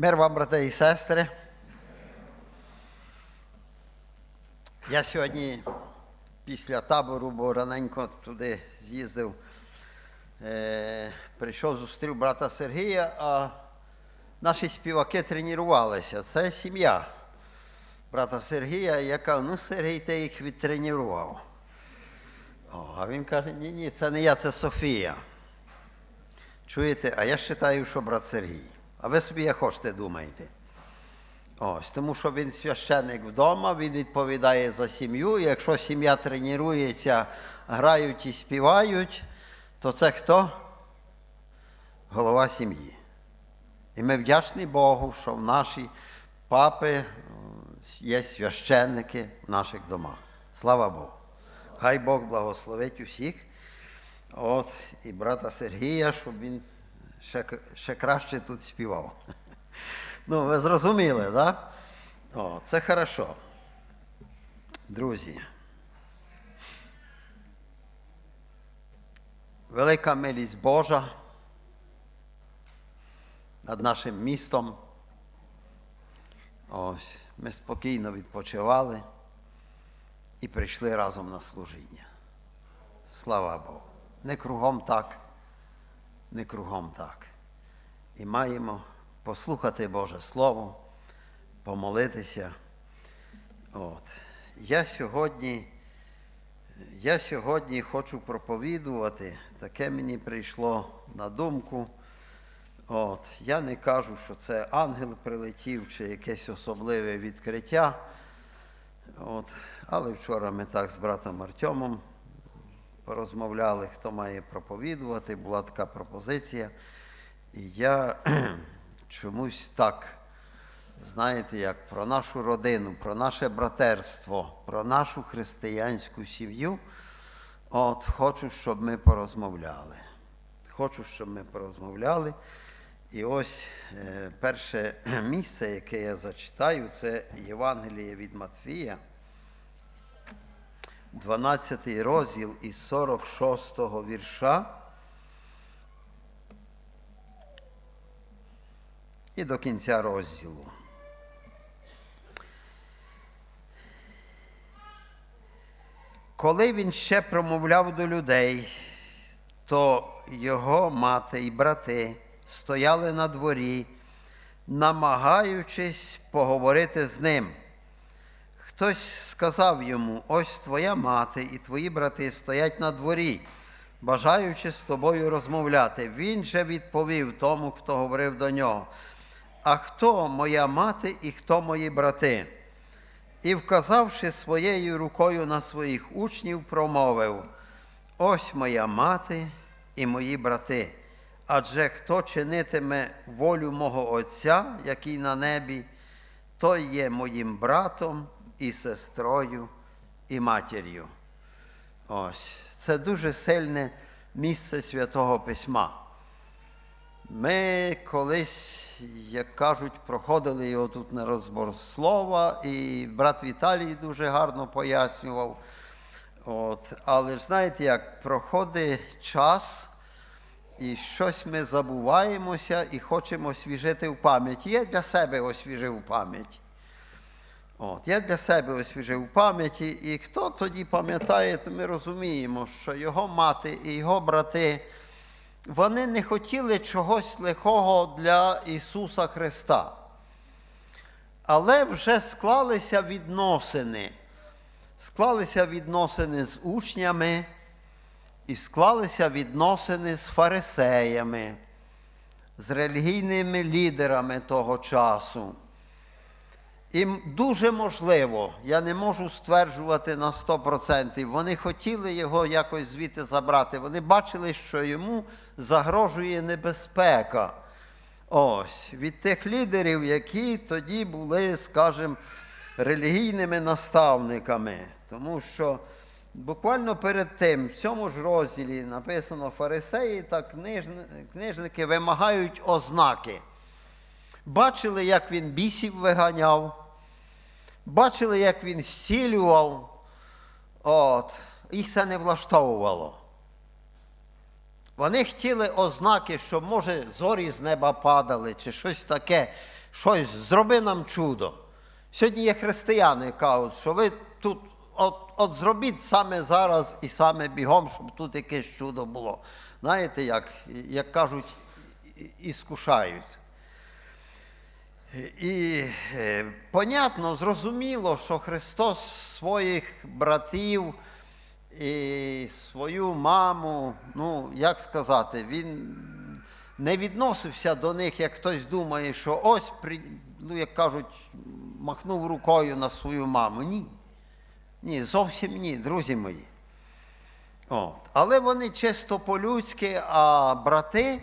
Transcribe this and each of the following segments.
Мир вам, брати і сестри. Я сьогодні після табору, бо раненько туди з'їздив, е, прийшов, зустрів брата Сергія, а наші співаки тренувалися. Це сім'я брата Сергія, яка, ну, Сергій, ти їх відтренував. А він каже, ні, ні, це не я, це Софія. Чуєте, а я вважаю, що брат Сергій. А ви собі як хочете думаєте. Ось, тому що він священник вдома, він відповідає за сім'ю. Якщо сім'я тренується, грають і співають, то це хто? Голова сім'ї. І ми вдячні Богу, що в наші папи є священники в наших домах. Слава Богу. Хай Бог благословить усіх. От, і брата Сергія, щоб він ще, ще краще тут співав. Ну, ви зрозуміли, так? Да? О, це хорошо. Друзі. Велика милість Божа над нашим містом. Ось, ми спокійно відпочивали і прийшли разом на служіння. Слава Богу. Не кругом так, не кругом так. І маємо послухати Боже Слово, помолитися. От. Я сьогодні, я сьогодні хочу проповідувати, таке мені прийшло на думку. От. Я не кажу, що це ангел прилетів чи якесь особливе відкриття. От. Але вчора ми так з братом Артемом порозмовляли, хто має проповідувати, була така пропозиція. І я чомусь так, знаєте, як про нашу родину, про наше братерство, про нашу християнську сім'ю. От хочу, щоб ми порозмовляли. Хочу, щоб ми порозмовляли. І ось е, перше місце, яке я зачитаю, це Євангеліє від Матфія. 12 розділ із 46 вірша. І до кінця розділу. Коли він ще промовляв до людей, то його мати і брати стояли на дворі, намагаючись поговорити з ним. Хтось сказав йому: ось твоя мати і твої брати стоять на дворі, бажаючи з тобою розмовляти. Він же відповів тому, хто говорив до нього. А хто моя мати і хто мої брати? І, вказавши своєю рукою на своїх учнів, промовив: Ось моя мати і мої брати. Адже хто чинитиме волю мого Отця, який на небі, той є моїм братом і сестрою і матір'ю. Ось це дуже сильне місце Святого Письма. Ми колись, як кажуть, проходили його тут на розбор слова, і брат Віталій дуже гарно пояснював. От. Але ж знаєте, як проходить час, і щось ми забуваємося і хочемо освіжити в пам'яті. Я для себе освіжив пам'ять. От, я для себе освіжив у пам'яті, і хто тоді пам'ятає, то ми розуміємо, що його мати і його брати, вони не хотіли чогось лихого для Ісуса Христа. Але вже склалися відносини. Склалися відносини з учнями і склалися відносини з фарисеями, з релігійними лідерами того часу. І дуже можливо, я не можу стверджувати на 100%, вони хотіли його якось звідти забрати. Вони бачили, що йому загрожує небезпека. Ось, від тих лідерів, які тоді були, скажімо, релігійними наставниками. Тому що буквально перед тим, в цьому ж розділі написано фарисеї та книжники вимагають ознаки. Бачили, як він бісів виганяв, бачили, як він зцілював. От. Їх це не влаштовувало. Вони хотіли ознаки, що, може, зорі з неба падали, чи щось таке. щось, зроби нам чудо. Сьогодні є християни, кажуть, що ви тут от, от зробіть саме зараз і саме бігом, щоб тут якесь чудо було. Знаєте, як, як кажуть, іскушають. І е, понятно, зрозуміло, що Христос своїх братів і свою маму, ну, як сказати, він не відносився до них, як хтось думає, що ось, ну, як кажуть, махнув рукою на свою маму. Ні. Ні, зовсім ні, друзі мої. От. Але вони чисто по-людськи, а брати,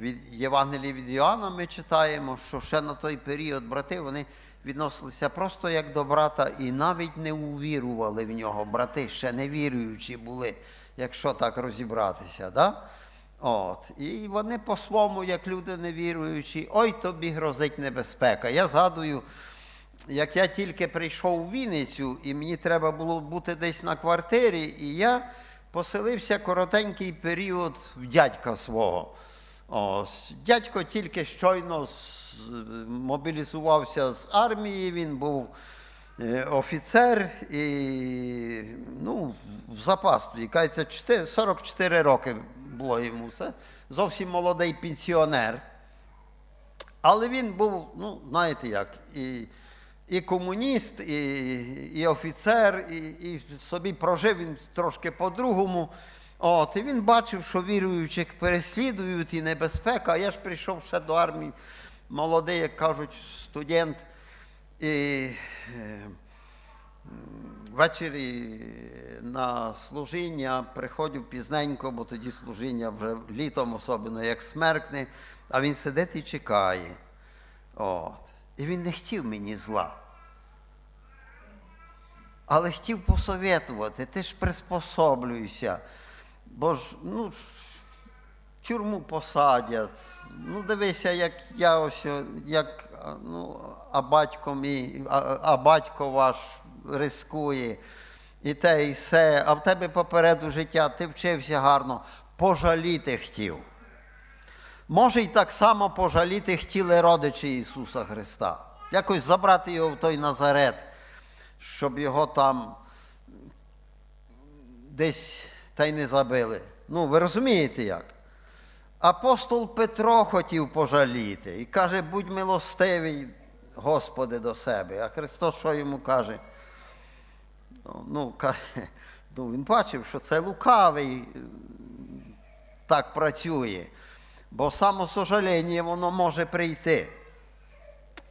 від Євангелії від Іоанна ми читаємо, що ще на той період брати вони відносилися просто як до брата і навіть не увірували в нього. Брати ще не віруючі були, якщо так розібратися. Да? От. І вони по-своєму, як люди невіруючі, ой тобі грозить небезпека. Я згадую, як я тільки прийшов у Вінницю, і мені треба було бути десь на квартирі, і я поселився коротенький період в дядька свого. Ось, дядько тільки щойно мобілізувався з армії, він був е, офіцер і ну, в запасстві. Кається, 44 роки було йому. Це зовсім молодий пенсіонер. Але він був, ну, знаєте як, і, і комуніст, і, і офіцер, і, і собі прожив він трошки по-другому. От, і він бачив, що віруючих переслідують і небезпека. А я ж прийшов ще до армії, молодий, як кажуть, студент. І е, ввечері на служіння приходив пізненько, бо тоді служіння вже літом, особливо як смеркне, а він сидить і чекає. От. І він не хотів мені зла. Але хотів посоветувати, ти ж приспособлюйся. Бо ж, ну, тюрму посадять. Ну, дивися, як я ось, як, ну, а батько мій, а, а батько ваш рискує, і те, і все, а в тебе попереду життя, ти вчився гарно, пожаліти хотів. Може, і так само пожаліти хотіли родичі Ісуса Христа. Якось забрати його в той Назарет, щоб його там десь та й не забили. Ну, ви розумієте як? Апостол Петро хотів пожаліти і каже, будь милостивий, Господи, до себе. А Христос що йому каже? Ну, Ну, каже, ну, він бачив, що це лукавий так працює, бо самосожаління воно може прийти.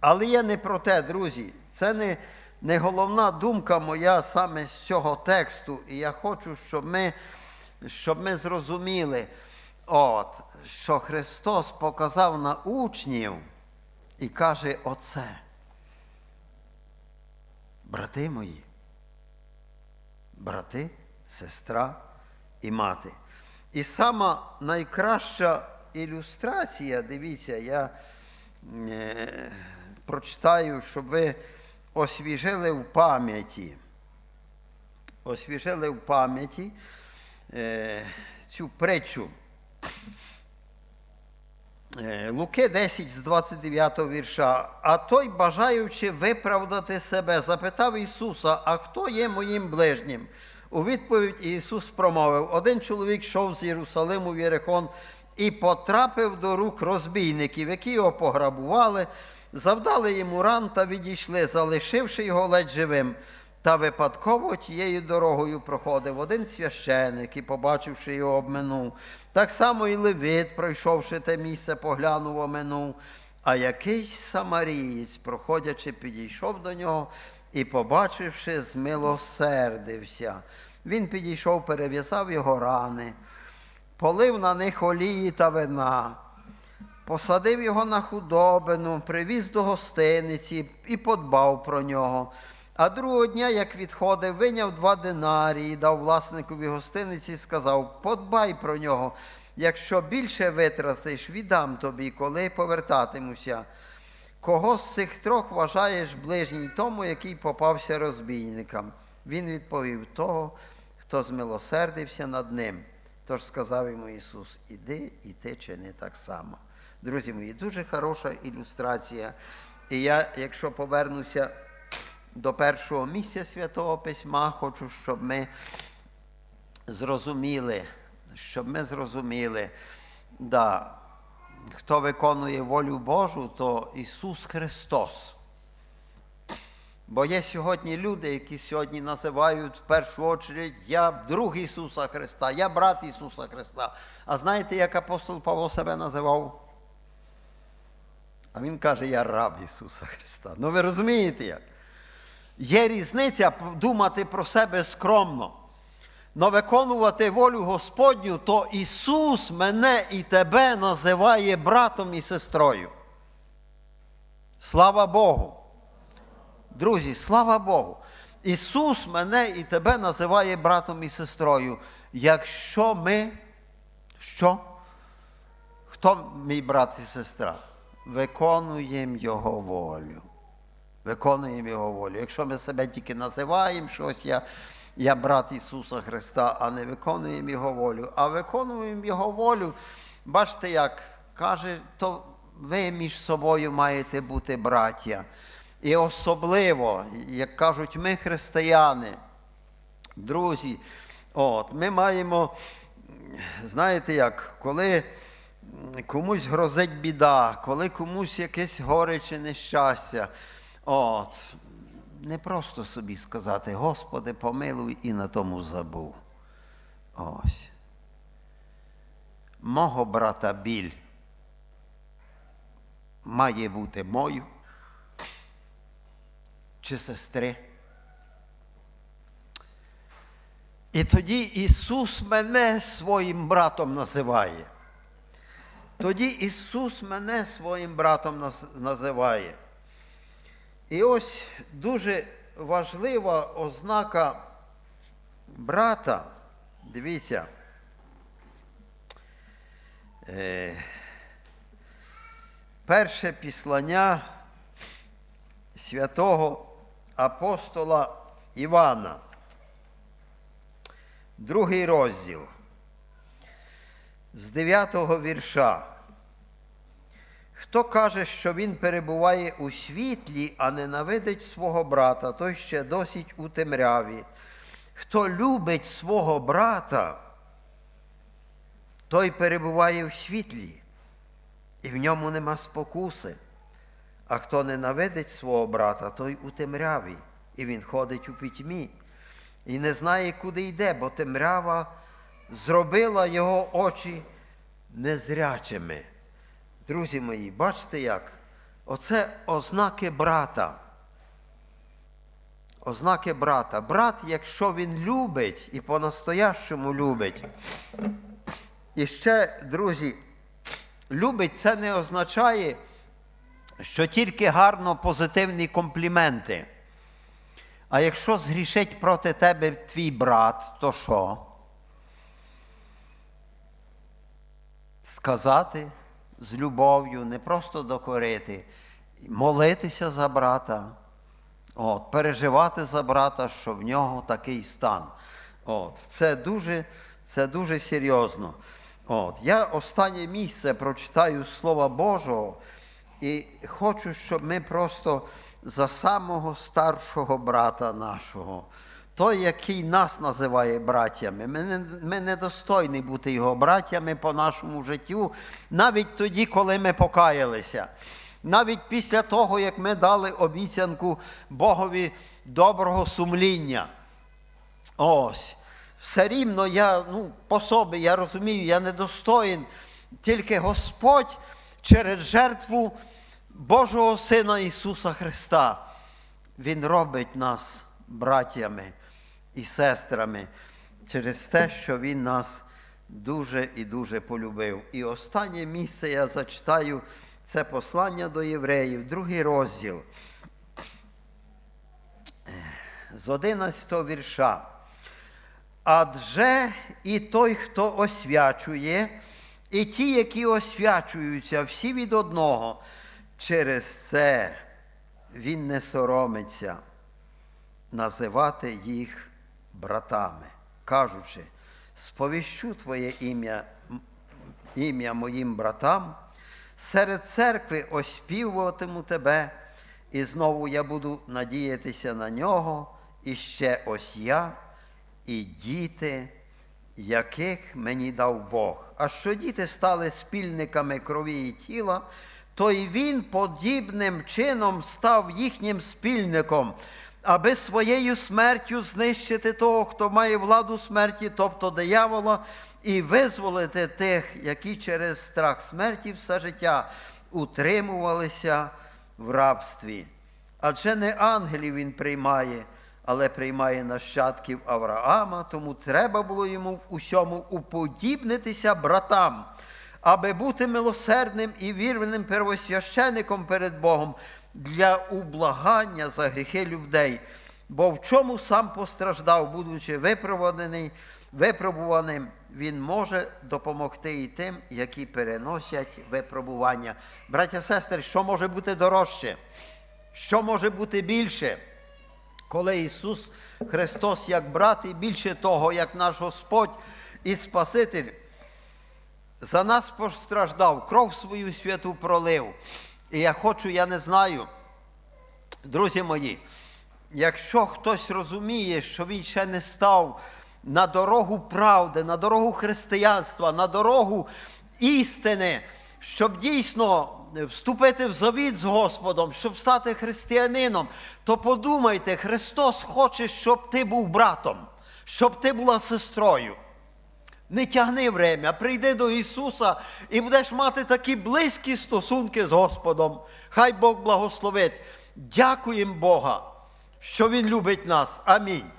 Але я не про те, друзі. Це не, не головна думка моя саме з цього тексту. І я хочу, щоб ми, щоб ми зрозуміли, от, що Христос показав на учнів і каже оце. Брати мої, брати, сестра і мати. І сама найкраща ілюстрація, дивіться, я е, прочитаю, щоб ви освіжили в пам'яті. Освіжили в пам'яті е, цю притчу. Е, Луки 10 з 29 вірша. А той, бажаючи виправдати себе, запитав Ісуса, а хто є моїм ближнім? У відповідь Ісус промовив: один чоловік йшов з Єрусалиму в Єрихон і потрапив до рук розбійників, які його пограбували, завдали йому ран та відійшли, залишивши його ледь живим. Та випадково тією дорогою проходив один священик і, побачивши його, обминув. Так само і Левит, пройшовши те місце, поглянув, оминув. А якийсь самарієць, проходячи, підійшов до нього і, побачивши, змилосердився. Він підійшов, перев'язав його рани, полив на них олії та вина, посадив його на худобину, привіз до гостиниці і подбав про нього. А другого дня, як відходив, виняв два динарії, дав власникові гостиниці і сказав: подбай про нього. Якщо більше витратиш, віддам тобі, коли повертатимуся. Кого з цих трьох вважаєш ближній тому, який попався розбійникам? Він відповів того, хто змилосердився над ним. Тож сказав йому Ісус: Іди і ти чини так само. Друзі мої, дуже хороша ілюстрація. І я, якщо повернуся до першого місця Святого Письма, хочу, щоб ми зрозуміли, щоб ми зрозуміли, да, хто виконує волю Божу, то Ісус Христос. Бо є сьогодні люди, які сьогодні називають в першу очередь я друг Ісуса Христа, я брат Ісуса Христа. А знаєте, як апостол Павло себе називав? А він каже, я раб Ісуса Христа. Ну ви розумієте як? Є різниця думати про себе скромно. Но виконувати волю Господню, то Ісус мене і тебе називає братом і сестрою. Слава Богу! Друзі, слава Богу! Ісус мене і тебе називає братом і сестрою. Якщо ми, що? Хто мій брат і сестра? Виконуємо Його волю. Виконуємо Його волю. Якщо ми себе тільки називаємо щось, я, я брат Ісуса Христа, а не виконуємо Його волю, а виконуємо Його волю, бачите, як каже, то ви між собою маєте бути браття. І особливо, як кажуть ми, християни, друзі, от, ми маємо, знаєте як, коли комусь грозить біда, коли комусь якесь горе чи нещастя, от, не просто собі сказати, Господи, помилуй і на тому забув. Ось. Мого брата біль має бути мою чи сестри. І тоді Ісус мене своїм братом називає. Тоді Ісус мене своїм братом називає. І ось дуже важлива ознака брата. Дивіться. Е, перше післання святого апостола Івана. Другий розділ. З 9 вірша. Хто каже, що він перебуває у світлі, а ненавидить свого брата, той ще досить у темряві. Хто любить свого брата, той перебуває в світлі, і в ньому нема спокуси. А хто ненавидить свого брата, той у темряві, і він ходить у пітьмі, і не знає, куди йде, бо темрява зробила його очі незрячими. Друзі мої, бачите як? Оце ознаки брата. Ознаки брата. Брат, якщо він любить і по-настоящому любить. І ще, друзі, любить це не означає, що тільки гарно позитивні компліменти. А якщо згрішить проти тебе твій брат, то що? Сказати з любов'ю, не просто докорити, молитися за брата, от, переживати за брата, що в нього такий стан. От, Це дуже, це дуже серйозно. От, Я останнє місце прочитаю Слова Божого і хочу, щоб ми просто за самого старшого брата нашого, той, який нас називає братями, ми не, ми недостойні бути його братями по нашому життю, навіть тоді, коли ми покаялися. Навіть після того, як ми дали обіцянку Богові доброго сумління. Ось. Все рівно я ну, по собі, я розумію, я недостоїн. Тільки Господь через жертву Божого Сина Ісуса Христа, Він робить нас братями і сестрами через те, що Він нас дуже і дуже полюбив. І останнє місце я зачитаю це послання до євреїв, другий розділ з 11 вірша. Адже і той, хто освячує, і ті, які освячуються, всі від одного, через це він не соромиться називати їх братами, кажучи, сповіщу Твоє ім'я ім'я моїм братам, серед церкви оспівуватиму тебе, і знову я буду надіятися на нього, і ще ось я, і діти, яких мені дав Бог. А що діти стали спільниками крові і тіла, то й він подібним чином став їхнім спільником, аби своєю смертю знищити того, хто має владу смерті, тобто диявола, і визволити тих, які через страх смерті все життя утримувалися в рабстві. Адже не ангелів він приймає, але приймає нащадків Авраама, тому треба було йому в усьому уподібнитися братам, аби бути милосердним і вірним первосвящеником перед Богом для ублагання за гріхи людей. Бо в чому сам постраждав, будучи випробуваний, випробуваним, він може допомогти і тим, які переносять випробування. Браття сестри, що може бути дорожче? Що може бути більше? Коли Ісус Христос як брат і більше того, як наш Господь і Спаситель за нас постраждав, кров свою святу пролив. І я хочу, я не знаю, друзі мої, якщо хтось розуміє, що він ще не став на дорогу правди, на дорогу християнства, на дорогу істини, щоб дійсно вступити в завіт з Господом, щоб стати християнином, то подумайте, Христос хоче, щоб ти був братом, щоб ти була сестрою. Не тягни время, прийди до Ісуса і будеш мати такі близькі стосунки з Господом. Хай Бог благословить. Дякуємо Бога, що Він любить нас. Амінь.